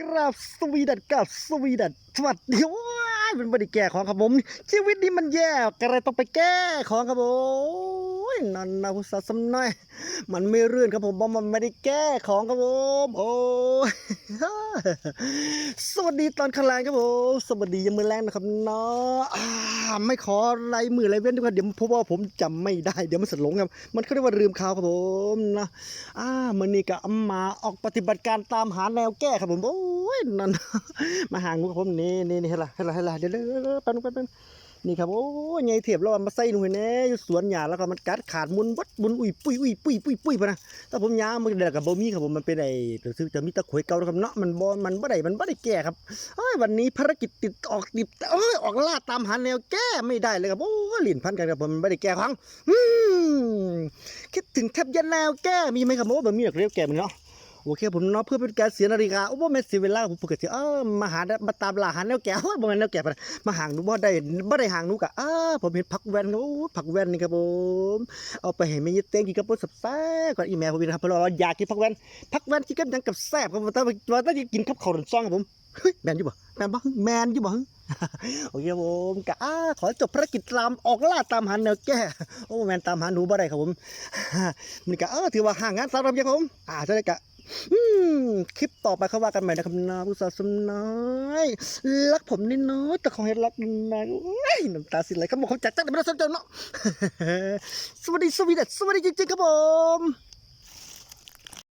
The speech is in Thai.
กราบสวีดัตกราบสวีดัตสวัสดีว้ายเป็นบริแก่ของครับผม ชีวิตนี้มันแย่กระต้องไปแก้ของครับผมนันนาพุทธสำน้อย มันไม่เรื่อนครับผมเพราะมันไม่ได้แก้ของครับผมโอ้ สวัสดีตอนคลางครับผมสวัสดียังมือแรงนะครับเนาะอ่าไม่ขออะไรมืออะไรเว้นดีกว่าเดี๋ยวพบว่าผมจำไม่ได้เดี๋ยวมันสลงครับมันเขาเรียกว่าลืมข่าวครับผมนะอ่ามันนี่ก็เอามาออกปฏิบัติการตามหาแนวแก้ครับผมโอ้ยนั่นมาหางูครับผมนี่นี่นี่เห็นละเห็นละเห็นละเดี๋ยวเดี๋ยวเดี๋ยวเดี๋ยวแป๊บนึงแป๊บนึง นี่ครับโอ้ยไงเทียบแล้วมาใส่หนูเห็นแน่อยู่สวนหญ้าแล้วก็มันกัดขาดมุนวัดมุนอุ้ยปุ้ยอุ้ยปุ้ยปุ้ยปุ้ยไปนะถ้าผมย้ามันเด็กกับบ่มีครับผมมันเป็นไอ้รู้สึกจะมีตะขวยเก่านะครับเนาะมันบ่มันบ่ได้มันบ่ได้แก้ครับเอ้ยวันนี้ภารกิจติดออกติดเอ้ยออกล่าตามหาแนวแก้ไม่ได้เลยครับโอ้ยลิ้นพันกันครับผมมันบ่ได้แก้ของอืมคิดถึงแทบยันแนวแก้มีไหมครับโอ้บ่มีหรอกเรียกแก้มันเนาะ โอเคผมเนาะเพื่อเป็นการเสียนาฬิกาโอ้บ่แม่นเสียเวลาผมปกติเออมาหามาตามล่าหาแนวแก่โอ้ยบ่แม่นแนวแก่ปะมาห่างนูบ่ได้บ่ได้ห่างนูกะอ้าผมเห็นผักแว่นโอ้ผักแว่นนี่ครับผมเอาไปให้แม่ยายเต้งกินกับปุ้นแซ่ก่อนอีแม่ผมนี่นะครับเพราะว่าอยากกินผักแว่นผักแว่นกินกับหยังกับแซ่บครับว่าต่ว่าแต่กินกับข้าวรันซองครับผมเฮ้ยแมนอยู่บ่แมนบ่แมนอยู่บ่โอเคครับผมกะอ้าขอจบภารกิจตามออกล่าตามหาแนวแก้โอ้แม่นตามหาหนูบ่ได้ครับผมมันกะเออถือว่าห่างงานสำหรับยังผมอ่าจะได้กะ คลิปต่อไปเขาว่ากันใหม่นะครับนะผู้สาวสมน้อยรักผมนิดน้อยแต่ของเฮ็ดรักนานโอ้ยน้ำตาสิไหลเขาบอกเขาจัดจังแต่ไม่รู้สนใจเนาะสวัสดีสวีเดสวัสดีจริงๆครับผม